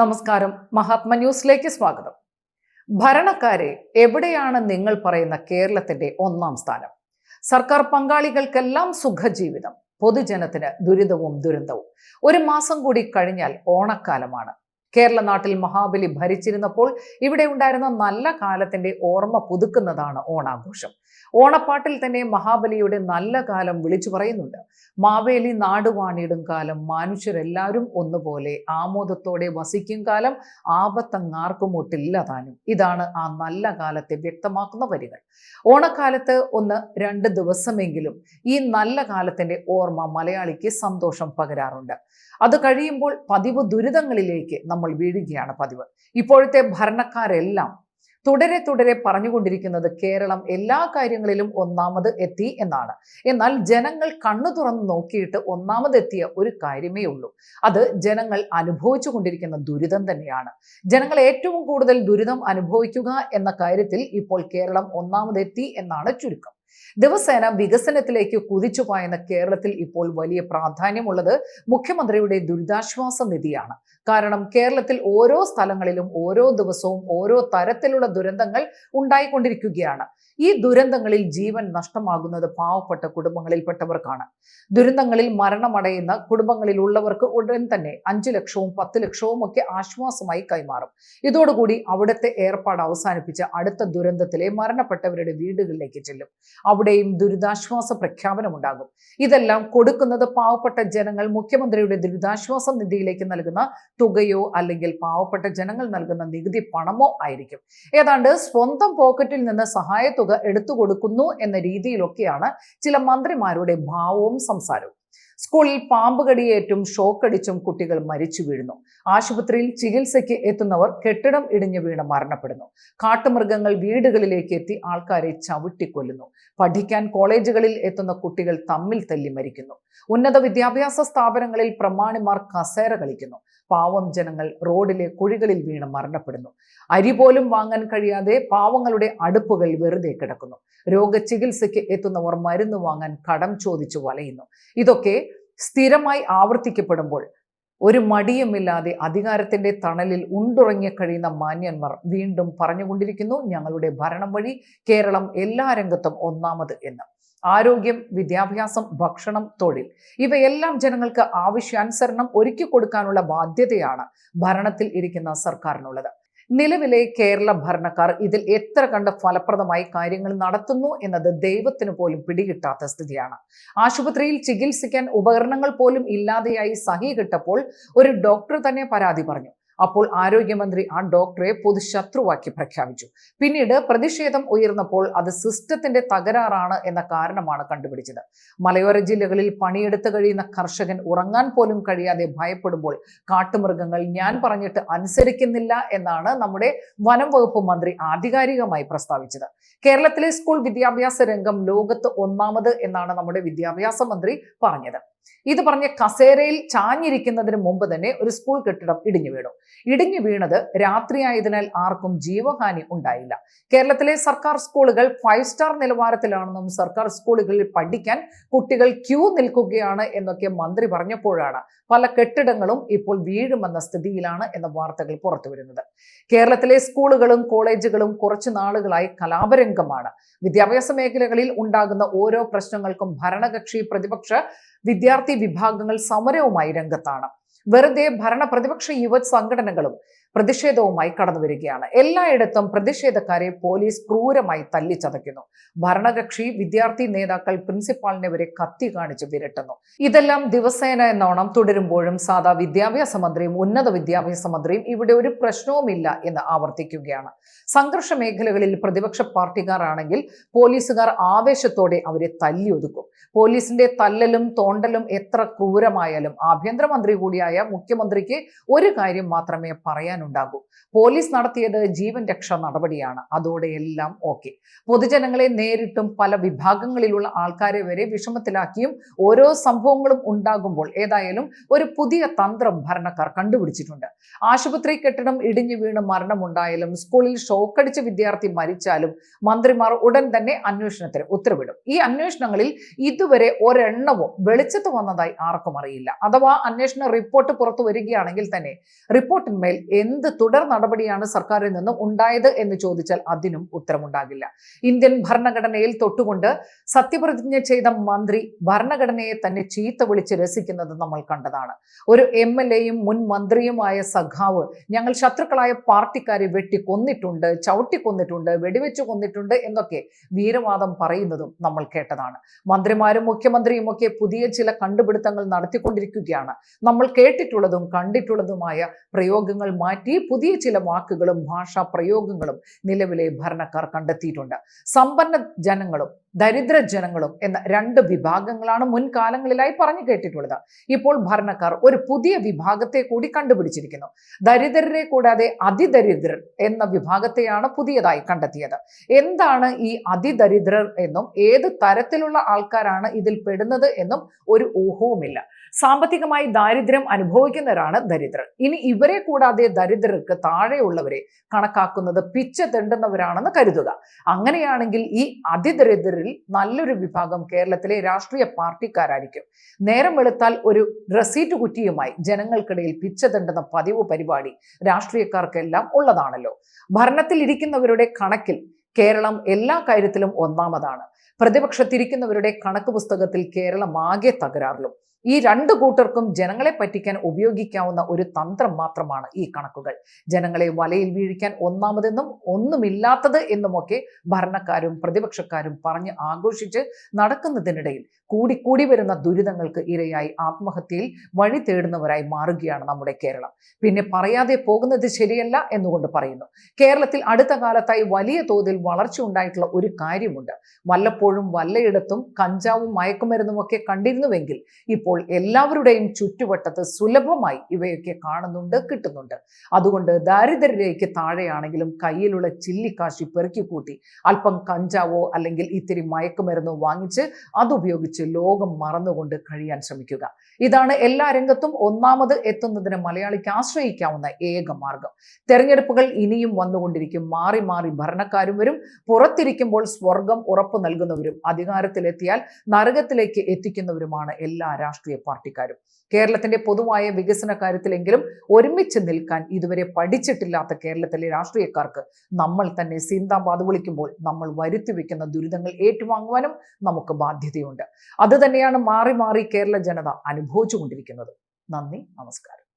നമസ്കാരം. മഹാത്മ ന്യൂസിലേക്ക് സ്വാഗതം. ഭരണക്കാരെ എവിടെയാണ് നിങ്ങൾ പറയുന്ന കേരളത്തിന്റെ ഒന്നാം സ്ഥാനം? സർക്കാർ പങ്കാളികൾക്കെല്ലാം സുഖജീവിതം പൊതുജനത്തിന് ദുരിതവും ദുരന്തവും. ഒരു മാസം കൂടി കഴിഞ്ഞാൽ ഓണക്കാലമാണ്. കേരള നാട്ടിൽ മഹാബലി ഭരിച്ചിരുന്നപ്പോൾ ഇവിടെ ഉണ്ടായിരുന്ന നല്ല കാലത്തിന്റെ ഓർമ്മ പുതുക്കുന്നതാണ് ഓണാഘോഷം. ഓണപ്പാട്ടിൽ തന്നെ മഹാബലിയുടെ നല്ല കാലം വിളിച്ചു പറയുന്നുണ്ട്. മാവേലി നാടുവാണിടും കാലം മനുഷ്യരെല്ലാവരും ഒന്നുപോലെ ആമോദത്തോടെ വസിക്കും കാലം ആപത്തങ്ങാർക്കും ഒട്ടില്ല താനും. ഇതാണ് ആ നല്ല കാലത്തെ വ്യക്തമാക്കുന്ന വരികൾ. ഓണക്കാലത്ത് ഒന്ന് രണ്ട് ദിവസമെങ്കിലും ഈ നല്ല കാലത്തിന്റെ ഓർമ്മ മലയാളിക്ക് സന്തോഷം പകരാറുണ്ട്. അത് കഴിയുമ്പോൾ പതിവ് ദുരിതങ്ങളിലേക്ക് നമ്മൾ വീഴുകയാണ് പതിവ്. ഇപ്പോഴത്തെ ഭരണക്കാരെല്ലാം തുടരെ തുടരെ പറഞ്ഞുകൊണ്ടിരിക്കുന്നത് കേരളം എല്ലാ കാര്യങ്ങളിലും ഒന്നാമത് എത്തി എന്നാണ്. എന്നാൽ ജനങ്ങൾ കണ്ണു തുറന്ന് നോക്കിയിട്ട് ഒന്നാമത് എത്തിയ ഒരു കാര്യമേ ഉള്ളൂ. അത് ജനങ്ങൾ അനുഭവിച്ചു കൊണ്ടിരിക്കുന്ന ദുരിതം തന്നെയാണ്. ജനങ്ങൾ ഏറ്റവും കൂടുതൽ ദുരിതം അനുഭവിക്കുക എന്ന കാര്യത്തിൽ ഇപ്പോൾ കേരളം ഒന്നാമതെത്തി എന്നാണ് ചുരുക്കം. ദിവസേന വികസനത്തിലേക്ക് കുതിച്ചു പായുന്ന കേരളത്തിൽ ഇപ്പോൾ വലിയ പ്രാധാന്യമുള്ളത് മുഖ്യമന്ത്രിയുടെ ദുരിതാശ്വാസ നിധിയാണ്. കാരണം കേരളത്തിൽ ഓരോ സ്ഥലങ്ങളിലും ഓരോ ദിവസവും ഓരോ തരത്തിലുള്ള ദുരന്തങ്ങൾ ഉണ്ടായിക്കൊണ്ടിരിക്കുകയാണ്. ഈ ദുരന്തങ്ങളിൽ ജീവൻ നഷ്ടമാകുന്നത് പാവപ്പെട്ട കുടുംബങ്ങളിൽപ്പെട്ടവർക്കാണ്. ദുരന്തങ്ങളിൽ മരണമടയുന്ന കുടുംബങ്ങളിൽ ഉള്ളവർക്ക് ഉടൻ തന്നെ അഞ്ചു ലക്ഷവും പത്ത് ലക്ഷവും ഒക്കെ ആശ്വാസമായി കൈമാറും. ഇതോടുകൂടി അവിടുത്തെ ഏർപ്പാട് അവസാനിപ്പിച്ച് അടുത്ത ദുരന്തത്തിലെ മരണപ്പെട്ടവരുടെ വീടുകളിലേക്ക് ചെല്ലും. അവിടെയും ദുരിതാശ്വാസ പ്രഖ്യാപനമുണ്ടാകും ഇതെല്ലാം കൊടുക്കുന്നത് പാവപ്പെട്ട ജനങ്ങൾ മുഖ്യമന്ത്രിയുടെ ദുരിതാശ്വാസ നിധിയിലേക്ക് നൽകുന്ന തുകയോ അല്ലെങ്കിൽ പാവപ്പെട്ട ജനങ്ങൾ നൽകുന്ന നികുതി പണമോ ആയിരിക്കും. ഏതാണ്ട് സ്വന്തം പോക്കറ്റിൽ നിന്ന് സഹായത്തുക എടുത്തു കൊടുക്കുന്നു എന്ന രീതിയിലൊക്കെയാണ് ചില മന്ത്രിമാരുടെ ഭാവവും സംസാരവും. സ്കൂളിൽ പാമ്പ് കടിയേറ്റും ഷോക്കടിച്ചും കുട്ടികൾ മരിച്ചു വീഴുന്നു. ആശുപത്രിയിൽ ചികിത്സയ്ക്ക് എത്തുന്നവർ കെട്ടിടം ഇടിഞ്ഞു വീണ് മരണപ്പെടുന്നു. കാട്ടുമൃഗങ്ങൾ വീടുകളിലേക്ക് എത്തി ആൾക്കാരെ ചവിട്ടിക്കൊല്ലുന്നു. പഠിക്കാൻ കോളേജുകളിൽ എത്തുന്ന കുട്ടികൾ തമ്മിൽ തല്ലി മരിക്കുന്നു. ഉന്നത വിദ്യാഭ്യാസ സ്ഥാപനങ്ങളിൽ പ്രമാണിമാർ കസേര കളിക്കുന്നു. പാവം ജനങ്ങൾ റോഡിലെ കുഴികളിൽ വീണ് മരണപ്പെടുന്നു. അരി പോലും വാങ്ങാൻ കഴിയാതെ പാവങ്ങളുടെ അടുപ്പുകൾ വെറുതെ കിടക്കുന്നു. രോഗചികിത്സയ്ക്ക് എത്തുന്നവർ മരുന്ന് വാങ്ങാൻ കടം ചോദിച്ചു വലയുന്നു. ഇതൊക്കെ സ്ഥിരമായി ആവർത്തിക്കപ്പെടുമ്പോൾ ഒരു മടിയുമില്ലാതെ അധികാരത്തിന്റെ തണലിൽ ഉണ്ടുറങ്ങി കഴിയുന്ന മാന്യന്മാർ വീണ്ടും പറഞ്ഞുകൊണ്ടിരിക്കുന്നു ഞങ്ങളുടെ ഭരണം വഴി കേരളം എല്ലാ രംഗത്തും ഒന്നാമത് എന്ന്. ആരോഗ്യം വിദ്യാഭ്യാസം ഭക്ഷണം തൊഴിൽ ഇവയെല്ലാം ജനങ്ങൾക്ക് ആവശ്യാനുസരണം ഒരുക്കി കൊടുക്കാനുള്ള ബാധ്യതയാണ് ഭരണത്തിൽ ഇരിക്കുന്ന സർക്കാരിനുള്ളത്. നിലവിലെ കേരള ഭരണക്കാർ ഇതിൽ എത്ര കണ്ട് ഫലപ്രദമായി കാര്യങ്ങൾ നടത്തുന്നു എന്നത് ദൈവത്തിന് പോലും പിടികിട്ടാത്ത സ്ഥിതിയാണ്. ആശുപത്രിയിൽ ചികിത്സിക്കാൻ ഉപകരണങ്ങൾ പോലും ഇല്ലാതെയായി സഹി കിട്ടപ്പോൾ ഒരു ഡോക്ടർ തന്നെ പരാതി പറഞ്ഞു. അപ്പോൾ ആരോഗ്യമന്ത്രി ആ ഡോക്ടറെ പൊതുശത്രുവാക്കി പ്രഖ്യാപിച്ചു. പിന്നീട് പ്രതിഷേധം ഉയർന്നപ്പോൾ അത് സിസ്റ്റത്തിന്റെ തകരാറാണ് എന്ന കാരണമാണ് കണ്ടുപിടിച്ചത്. മലയോര ജില്ലകളിൽ പണിയെടുത്ത് കഴിയുന്ന കർഷകൻ ഉറങ്ങാൻ പോലും കഴിയാതെ ഭയപ്പെടുമ്പോൾ കാട്ടുമൃഗങ്ങൾ ഞാൻ പറഞ്ഞിട്ട് അനുസരിക്കുന്നില്ല എന്നാണ് നമ്മുടെ വനം വകുപ്പ് മന്ത്രി ആധികാരികമായി പ്രസ്താവിച്ചത്. കേരളത്തിലെ സ്കൂൾ വിദ്യാഭ്യാസ രംഗം ലോകത്ത് ഒന്നാമത് എന്നാണ് നമ്മുടെ വിദ്യാഭ്യാസ മന്ത്രി പറഞ്ഞത്. ഇത് പറഞ്ഞ കസേരയിൽ ചാഞ്ഞിരിക്കുന്നതിന് മുമ്പ് തന്നെ ഒരു സ്കൂൾ കെട്ടിടം ഇടിഞ്ഞു വീണു. ഇടിഞ്ഞു വീണത് രാത്രിയായതിനാൽ ആർക്കും ജീവഹാനി ഉണ്ടായില്ല. കേരളത്തിലെ സർക്കാർ സ്കൂളുകൾ ഫൈവ് സ്റ്റാർ നിലവാരത്തിലാണെന്നും സർക്കാർ സ്കൂളുകളിൽ പഠിക്കാൻ കുട്ടികൾ ക്യൂ നിൽക്കുകയാണ് എന്നൊക്കെ മന്ത്രി പറഞ്ഞപ്പോഴാണ് പല കെട്ടിടങ്ങളും ഇപ്പോൾ വീഴുമെന്ന സ്ഥിതിയിലാണ് എന്ന വാർത്തകൾ പുറത്തു വരുന്നത്. കേരളത്തിലെ സ്കൂളുകളും കോളേജുകളും കുറച്ചു നാളുകളായി കലാപരംഗമാണ്. വിദ്യാഭ്യാസ മേഖലകളിൽ ഉണ്ടാകുന്ന ഓരോ പ്രശ്നങ്ങൾക്കും ഭരണകക്ഷി പ്രതിപക്ഷ വിദ്യാർത്ഥി വിഭാഗങ്ങൾ സമരവുമായി രംഗത്താണ്. വെറുതെ ഭരണ പ്രതിപക്ഷ യുവ സംഘടനകളും പ്രതിഷേധവുമായി കടന്നു വരികയാണ്. എല്ലായിടത്തും പ്രതിഷേധക്കാരെ പോലീസ് ക്രൂരമായി തല്ലിച്ചതയ്ക്കുന്നു. ഭരണകക്ഷി വിദ്യാർത്ഥി നേതാക്കൾ പ്രിൻസിപ്പാളിനെ വരെ കത്തി കാണിച്ച് വിരട്ടുന്നു. ഇതെല്ലാം ദിവസേന എന്നോണം തുടരുമ്പോഴും സാധാ വിദ്യാഭ്യാസ മന്ത്രിയും ഉന്നത വിദ്യാഭ്യാസ മന്ത്രിയും ഇവിടെ ഒരു പ്രശ്നവുമില്ല എന്ന് ആവർത്തിക്കുകയാണ്. സംഘർഷ മേഖലകളിൽ പ്രതിപക്ഷ പാർട്ടിക്കാരാണെങ്കിൽ പോലീസുകാർ ആവേശത്തോടെ അവരെ തല്ലിയൊതുക്കും. പോലീസിന്റെ തല്ലലും തോണ്ടലും എത്ര ക്രൂരമായാലും ആഭ്യന്തരമന്ത്രി കൂടിയായ മുഖ്യമന്ത്രിക്ക് ഒരു കാര്യം മാത്രമേ പറയാനുണ്ടാകൂ. പോലീസ് നടത്തിയത് ജീവൻ രക്ഷാ നടപടിയാണ്. അതോടെ എല്ലാം ഓക്കെ. പൊതുജനങ്ങളെ നേരിട്ടും പല വിഭാഗങ്ങളിലുള്ള ആൾക്കാരെ വരെ വിഷമത്തിലാക്കിയും ഓരോ സംഭവങ്ങളും ഉണ്ടാകുമ്പോൾ ഏതായാലും ഒരു പുതിയ തന്ത്രം ഭരണക്കാർ കണ്ടുപിടിച്ചിട്ടുണ്ട്. ആശുപത്രി കെട്ടിടം ഇടിഞ്ഞു വീണ് മരണമുണ്ടായാലും സ്കൂളിൽ ഷോക്കടിച്ച് വിദ്യാർത്ഥി മരിച്ചാലും മന്ത്രിമാർ ഉടൻ തന്നെ അന്വേഷണത്തിന് ഉത്തരവിടും. ഈ അന്വേഷണങ്ങളിൽ ഇതുവരെ ഒരെണ്ണവും വെളിച്ചത്ത് വന്നതായി ആർക്കും അറിയില്ല. അഥവാ അന്വേഷണ റിപ്പോർട്ട് റിപ്പോർട്ട് പുറത്തു വരികയാണെങ്കിൽ തന്നെ റിപ്പോർട്ടിന്മേൽ എന്ത് തുടർ നടപടിയാണ് സർക്കാരിൽ നിന്നും ഉണ്ടായത് എന്ന് ചോദിച്ചാൽ അതിനും ഉത്തരമുണ്ടാകില്ല. ഇന്ത്യൻ ഭരണഘടനയിൽ തൊട്ടുകൊണ്ട് സത്യപ്രതിജ്ഞ ചെയ്ത മന്ത്രി ഭരണഘടനയെ തന്നെ ചീത്ത വിളിച്ച് രസിക്കുന്നത് നമ്മൾ കണ്ടതാണ്. ഒരു എം എൽ എയും മുൻ മന്ത്രിയുമായ സഖാവ് ഞങ്ങൾ ശത്രുക്കളായ പാർട്ടിക്കാരെ വെട്ടിക്കൊന്നിട്ടുണ്ട് ചവിട്ടിക്കൊന്നിട്ടുണ്ട് വെടിവെച്ചു കൊന്നിട്ടുണ്ട് എന്നൊക്കെ വീരവാദം പറയുന്നതും നമ്മൾ കേട്ടതാണ്. മന്ത്രിമാരും മുഖ്യമന്ത്രിയും ഒക്കെ പുതിയ ചില കണ്ടുപിടുത്തങ്ങൾ നടത്തിക്കൊണ്ടിരിക്കുകയാണ്. നമ്മൾ കേട്ടിട്ടുള്ളതും കണ്ടിട്ടുള്ളതുമായ പ്രയോഗങ്ങൾ മാറ്റി പുതിയ ചില വാക്കുകളും ഭാഷാ പ്രയോഗങ്ങളും നിലവിലെ ഭരണക്കാർ കണ്ടെത്തിയിട്ടുണ്ട്. സമ്പന്ന ജനങ്ങളും ദരിദ്ര ജനങ്ങളും എന്ന രണ്ട് വിഭാഗങ്ങളാണ് മുൻകാലങ്ങളിലായി പറഞ്ഞു കേട്ടിട്ടുള്ളത്. ഇപ്പോൾ ഭരണക്കാർ ഒരു പുതിയ വിഭാഗത്തെ കൂടി കണ്ടുപിടിച്ചിരിക്കുന്നു. ദരിദ്രരെ കൂടാതെ അതിദരിദ്രർ എന്ന വിഭാഗത്തെയാണ് പുതിയതായി കണ്ടെത്തിയത്. എന്താണ് ഈ അതിദരിദ്രർ എന്നും ഏത് തരത്തിലുള്ള ആൾക്കാരാണ് ഇതിൽ പെടുന്നത് എന്നും ഒരു ഊഹവുമില്ല. സാമ്പത്തികമായി ദാരിദ്ര്യം അനുഭവിക്കുന്നവരാണ് ദരിദ്രർ. ഇനി ഇവരെ കൂടാതെ ദരിദ്രർക്ക് താഴെയുള്ളവരെ കണക്കാക്കുന്നത് പിച്ച തെണ്ടുന്നവരാണെന്ന് കരുതുക. അങ്ങനെയാണെങ്കിൽ ഈ അതിദരിദ്രരിൽ നല്ലൊരു വിഭാഗം കേരളത്തിലെ രാഷ്ട്രീയ പാർട്ടിക്കാരായിരിക്കും. നേരം വെളുത്താൽ ഒരു റസീറ്റ് കുറ്റിയുമായി ജനങ്ങൾക്കിടയിൽ പിച്ച തെണ്ടുന്ന പതിവ് പരിപാടി രാഷ്ട്രീയക്കാർക്കെല്ലാം ഉള്ളതാണല്ലോ. ഭരണത്തിൽ ഇരിക്കുന്നവരുടെ കണക്കിൽ കേരളം എല്ലാ കാര്യത്തിലും ഒന്നാമതാണ്. പ്രതിപക്ഷത്തിരിക്കുന്നവരുടെ കണക്ക് പുസ്തകത്തിൽ കേരളം ആകെ തകരാറിലും. ഈ രണ്ട് കൂട്ടർക്കും ജനങ്ങളെ പറ്റിക്കാൻ ഉപയോഗിക്കാവുന്ന ഒരു തന്ത്രം മാത്രമാണ് ഈ കണക്കുകൾ. ജനങ്ങളെ വലയിൽ വീഴിക്കാൻ ഒന്നാമതെന്നും ഒന്നുമില്ലാത്തത് എന്നുമൊക്കെ ഭരണക്കാരും പ്രതിപക്ഷക്കാരും പറഞ്ഞ് ആഘോഷിച്ച് നടക്കുന്നതിനിടയിൽ കൂടിക്കൂടി വരുന്ന ദുരിതങ്ങൾക്ക് ഇരയായി ആത്മഹത്യയിൽ വഴി തേടുന്നവരായി മാറുകയാണ് നമ്മുടെ കേരളം. പിന്നെ പറയാതെ പോകുന്നത് ശരിയല്ല എന്നുകൊണ്ട് പറയുന്നു. കേരളത്തിൽ അടുത്ത കാലത്തായി വലിയ തോതിൽ വളർച്ച ഉണ്ടായിട്ടുള്ള ഒരു കാര്യമുണ്ട്. വല്ലപ്പോഴും വല്ലയിടത്തും കഞ്ചാവും മയക്കുമരുന്നും ഒക്കെ കണ്ടിരുന്നുവെങ്കിൽ ഇപ്പോൾ എല്ലാവരുടെയും ചുറ്റുവട്ടത്ത് സുലഭമായി ഇവയൊക്കെ കാണുന്നുണ്ട് കിട്ടുന്നുണ്ട്. അതുകൊണ്ട് ദാരിദ്ര്യരേഖയ്ക്ക് താഴെയാണെങ്കിലും കയ്യിലുള്ള ചില്ലിക്കാശി പെറുക്കിക്കൂട്ടി അല്പം കഞ്ചാവോ അല്ലെങ്കിൽ ഇത്തിരി മയക്കുമരുന്നോ വാങ്ങിച്ച് അതുപയോഗിച്ച് ലോകം മറന്നുകൊണ്ട് കഴിയാൻ ശ്രമിക്കുക. ഇതാണ് എല്ലാ രംഗത്തും ഒന്നാമത് എത്തുന്നതിന് മലയാളിക്ക് ആശ്രയിക്കാവുന്ന ഏക മാർഗം. തെരഞ്ഞെടുപ്പുകൾ ഇനിയും വന്നുകൊണ്ടിരിക്കും. മാറി മാറി ഭരണക്കാരും വരും. പുറത്തിരിക്കുമ്പോൾ സ്വർഗം ഉറപ്പു നൽകുന്നവരും അധികാരത്തിലെത്തിയാൽ നരകത്തിലേക്ക് എത്തിക്കുന്നവരുമാണ് എല്ലാ രാഷ്ട്രീയ പാർട്ടിക്കാരും. കേരളത്തിന്റെ പൊതുവായ വികസന കാര്യത്തിലെങ്കിലും ഒരുമിച്ച് നിൽക്കാൻ ഇതുവരെ പഠിച്ചിട്ടില്ലാത്ത കേരളത്തിലെ രാഷ്ട്രീയക്കാർക്ക് നമ്മൾ തന്നെ സിന്താബാദ് വിളിക്കുമ്പോൾ നമ്മൾ വരുത്തിവെക്കുന്ന ദുരിതങ്ങൾ ഏറ്റുവാങ്ങുവാനും നമുക്ക് ബാധ്യതയുണ്ട്. അത് തന്നെയാണ് മാറി മാറി കേരള ജനത അനുഭവിച്ചുകൊണ്ടിരിക്കുന്നത്. നന്ദി നമസ്കാരം.